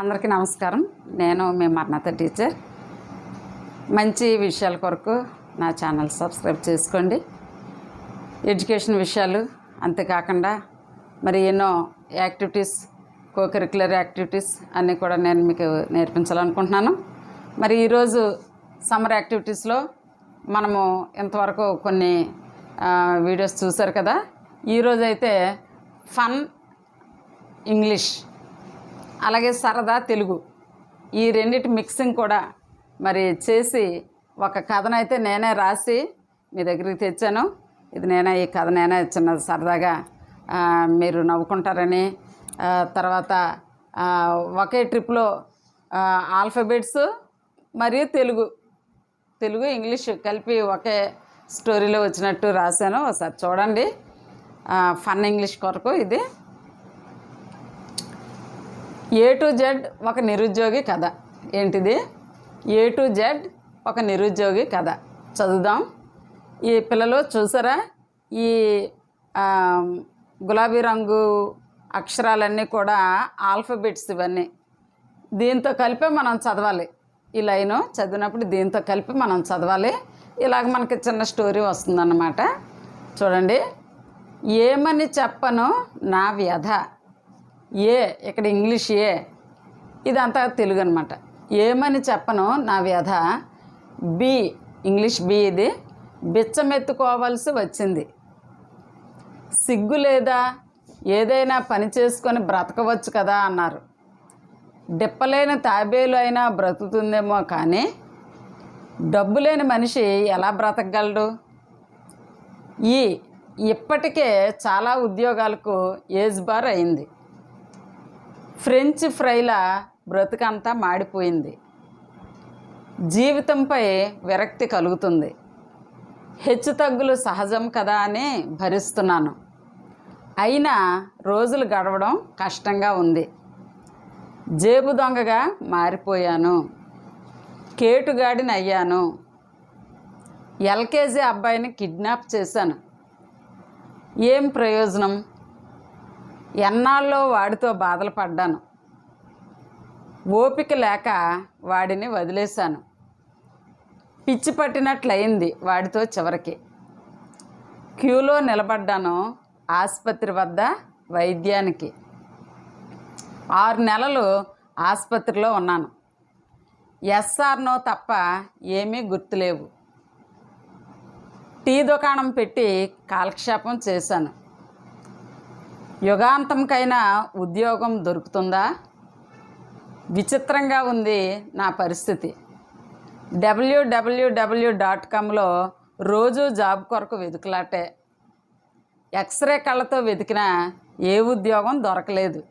అందరికీ నమస్కారం. నేను మీ మర్ణత టీచర్. మంచి విషయాల కొరకు నా ఛానల్ సబ్స్క్రైబ్ చేసుకోండి. ఎడ్యుకేషన్ విషయాలు అంతేకాకుండా మరి ఎన్నో యాక్టివిటీస్ కోకరిక్యులర్ యాక్టివిటీస్ అన్నీ కూడా నేను మీకు నేర్పించాలనుకుంటున్నాను. మరి ఈరోజు సమ్మర్ యాక్టివిటీస్లో మనము ఇంతవరకు కొన్ని వీడియోస్ చూశారు కదా. ఈరోజు అయితే ఫన్ ఇంగ్లీష్ అలాగే సరదా తెలుగు. ఈ రెండిటి మిక్సింగ్ కూడా మరి చేసి ఒక కథనైతే నేనే రాసి మీ దగ్గరికి తెచ్చాను. ఇది నేనే ఈ కథ నేనే చిన్న సరదాగా మీరు నవ్వుకుంటారని. తర్వాత ఒకే ట్రిప్లో ఆల్ఫబెట్స్ మరియు తెలుగు. తెలుగు ఇంగ్లీష్ కలిపి ఒకే స్టోరీలో వచ్చినట్టు రాశాను. ఒకసారి చూడండి. ఫన్ ఇంగ్లీష్ కొరకు ఇది. ఏ టు జెడ్ ఒక నిరుద్యోగి కథ. ఏంటిది? ఏ టు జెడ్ ఒక నిరుద్యోగి కథ. చదువుదాం. ఈ పిల్లలు చూసారా? ఈ గులాబీ రంగు అక్షరాలన్నీ కూడా ఆల్ఫబెట్స్ ఇవన్నీ. దీంతో కలిపి మనం చదవాలి. ఈ లైను చదివినప్పుడు దీంతో కలిపి మనం చదవాలి. ఇలాగ మనకి చిన్న స్టోరీ వస్తుందన్నమాట. చూడండి. ఏమని చెప్పను? నా వ్యధ. ఏ ఇక్కడ ఇంగ్లీష్ ఏ ఇదంతా తెలుగు అనమాట ఏమని చెప్పను నా వ్యధ? బి ఇంగ్లీష్ బి ఇది. బిచ్చమెత్తుకోవాల్సి వచ్చింది. సిగ్గు లేదా? ఏదైనా పని చేసుకొని బ్రతకవచ్చు కదా అన్నారు. డిప్పలేని తాబేలు అయినా బ్రతుకుతుందేమో కానీ డబ్బు లేని మనిషి ఎలా బ్రతకగలడు? ఈ ఇప్పటికే చాలా ఉద్యోగాలకు ఏజ్ బార్ అయింది. ఫ్రెంచ్ ఫ్రైల బ్రతుకంతా మాడిపోయింది. జీవితంపై విరక్తి కలుగుతుంది. హెచ్చుతగ్గులు సహజం కదా అని భరిస్తున్నాను. అయినా రోజులు గడవడం కష్టంగా ఉంది. జేబు దొంగగా మారిపోయాను. కేటుగాడిని అయ్యాను ఎల్కేజీ అబ్బాయిని కిడ్నాప్ చేశాను. ఏం ప్రయోజనం? ఎన్నాళ్ళో వాడితో బాధలు పడ్డాను. ఓపిక లేక వాడిని వదిలేశాను. పిచ్చి పట్టినట్లయింది వాడితో చివరికి. క్యూలో నిలబడ్డాను ఆసుపత్రి వద్ద వైద్యానికి. ఆరు నెలలు ఆసుపత్రిలో ఉన్నాను. ఎస్ఆర్నో తప్ప ఏమీ గుర్తులేవు. టీ దుకాణం పెట్టి కాలక్షేపం చేశాను. యుగాంతంకైనా ఉద్యోగం దొరుకుతుందా? విచిత్రంగా ఉంది నా పరిస్థితి. డబ్ల్యూడబ్ల్యూడబ్ల్యూ డాట్ కామ్లో రోజు జాబ్ కొరకు వెతుకులాటే. ఎక్స్రే కళ్ళతో వెతికినా ఏ ఉద్యోగం దొరకలేదు.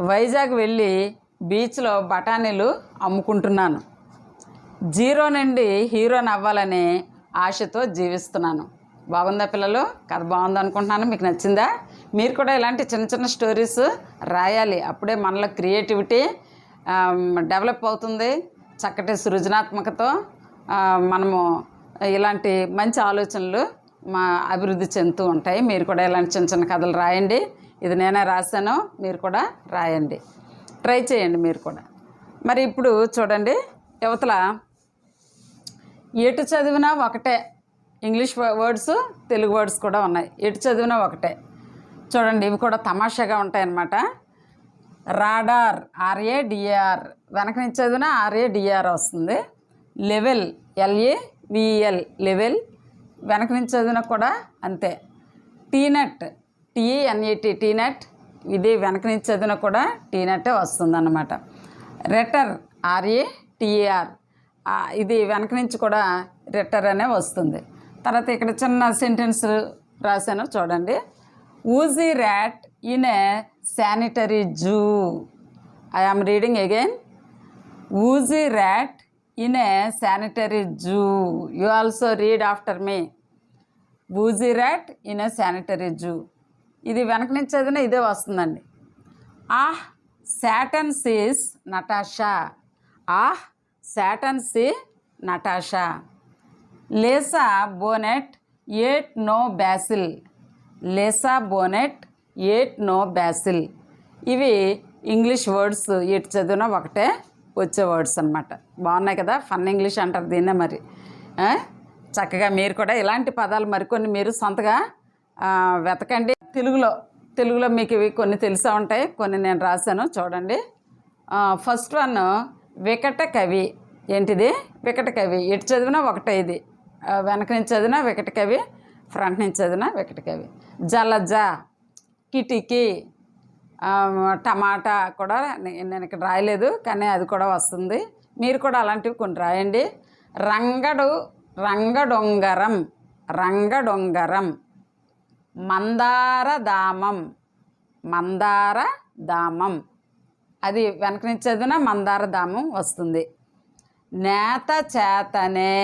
వైజాగ్ వెళ్ళి బీచ్లో బఠానీలు అమ్ముకుంటున్నాను. జీరో నుండి హీరోని అవ్వాలనే ఆశతో జీవిస్తున్నాను. బాగుందా పిల్లలు? కథ బాగుంది అనుకుంటున్నాను మీకు నచ్చిందా? మీరు కూడా ఇలాంటి చిన్న చిన్న స్టోరీస్ రాయాలి. అప్పుడే మనలో క్రియేటివిటీ డెవలప్ అవుతుంది. చక్కటి సృజనాత్మకతో మనము ఇలాంటి మంచి ఆలోచనలు మా అభివృద్ధి చెందుతూ ఉంటాయి. మీరు కూడా ఇలాంటి చిన్న చిన్న కథలు రాయండి. ఇది నేనే రాశాను మీరు కూడా రాయండి. ట్రై చేయండి మీరు కూడా. మరి ఇప్పుడు చూడండి యువతల ఎటు చదివినా ఒకటే. ఇంగ్లీష్ వర్డ్స్ తెలుగు వర్డ్స్ కూడా ఉన్నాయి. ఎటు చదివినా ఒకటే. చూడండి ఇవి కూడా తమాషాగా ఉంటాయన్నమాట. రాడార్ ఆర్ఏ డిఆర్ వెనక నుంచి చదివినా ఆర్ఏ డిఆర్ వస్తుంది. Level L A V L level. వెనక నుంచి చదివినా కూడా అంతే. టీనట్ టీఎన్ఏటి టీనట్. ఇది వెనక నుంచి చదివినా కూడా టీనట్టే వస్తుంది అన్నమాట రెటర్ ఆర్ఏ టీఆర్ ఇది వెనక నుంచి కూడా రెటర్ అనే వస్తుంది. తర్వాత ఇక్కడ చిన్న సెంటెన్స్ రాశాను చూడండి. Oozy rat in a sanitary zoo. I am reading again oozy rat in a sanitary zoo. You also read after me oozy rat in a sanitary zoo. ఇది వెనక నుంచి చదివిన ఇదే వస్తుందండి. ఆహ్ Satan sees Natasha. Ah Satan sees Natasha. Lisa Bonet ate no basil. Lisa Bonet ate no basil ఇవి English words ఎటు చదివినా ఒకటే వచ్చే వర్డ్స్ అనమాట బాగున్నాయి కదా? ఫన్ ఇంగ్లీష్ అంటారు దీన్నే మరి. చక్కగా మీరు కూడా ఇలాంటి పదాలు మరికొన్ని మీరు సొంతగా వెతకండి. తెలుగులో తెలుగులో మీకు ఇవి కొన్ని తెలిసే ఉంటాయి. కొన్ని నేను రాశాను చూడండి. ఫస్ట్ వన్ వికట కవి. ఏంటిది? వికట కవి. ఎటు చదివినా ఒకటే ఇది. వెనక నుంచి చదివినా వికట కవి. ఫ్రంట్ నుంచి చదివిన వికట జలజ కిటికీ టమాటా కూడా నేను ఇక్కడ రాయలేదు కానీ అది కూడా వస్తుంది. మీరు కూడా అలాంటివి కొన్ని రాయండి. రంగడు రంగడొంగరం రంగడొంగరం మందార దామం మందార దామం అది వెనక నుంచి చదివిన మందార దామం వస్తుంది. నేత చేతనే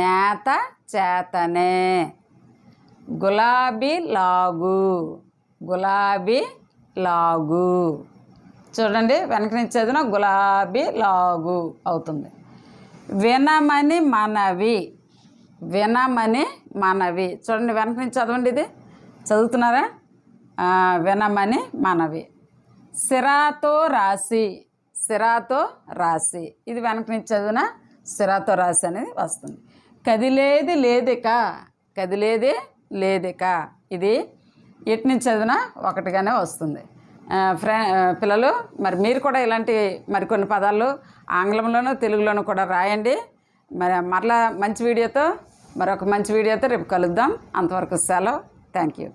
నేత చేతనే. గులాబీ లాగు. గులాబీ లాగు. చూడండి వెనక నుంచి చదివిన గులాబీ లాగు అవుతుంది. వినమని మనవి. వినమని మనవి. చూడండి వెనక నుంచి చదవండి ఇది. చదువుతున్నారా? వినమని మనవి. సిరాతో రాసి. సిరాతో రాసి. ఇది వెనక నుంచి చదివిన సిరాతో రాసి అనేది వస్తుంది. కదిలేది లేదిక. కదిలేది లేదిక. ఇది ఎటు నుంచి చదివినా ఒకటిగానే వస్తుంది. ఫ్రె పిల్లలు మరి మీరు కూడా ఇలాంటి మరికొన్ని పదాలు ఆంగ్లంలోనూ తెలుగులోనూ కూడా రాయండి. మరి మరలా మంచి వీడియోతో మరొక మంచి వీడియోతో రేపు కలుద్దాం. అంతవరకు సెలవు. Thank you.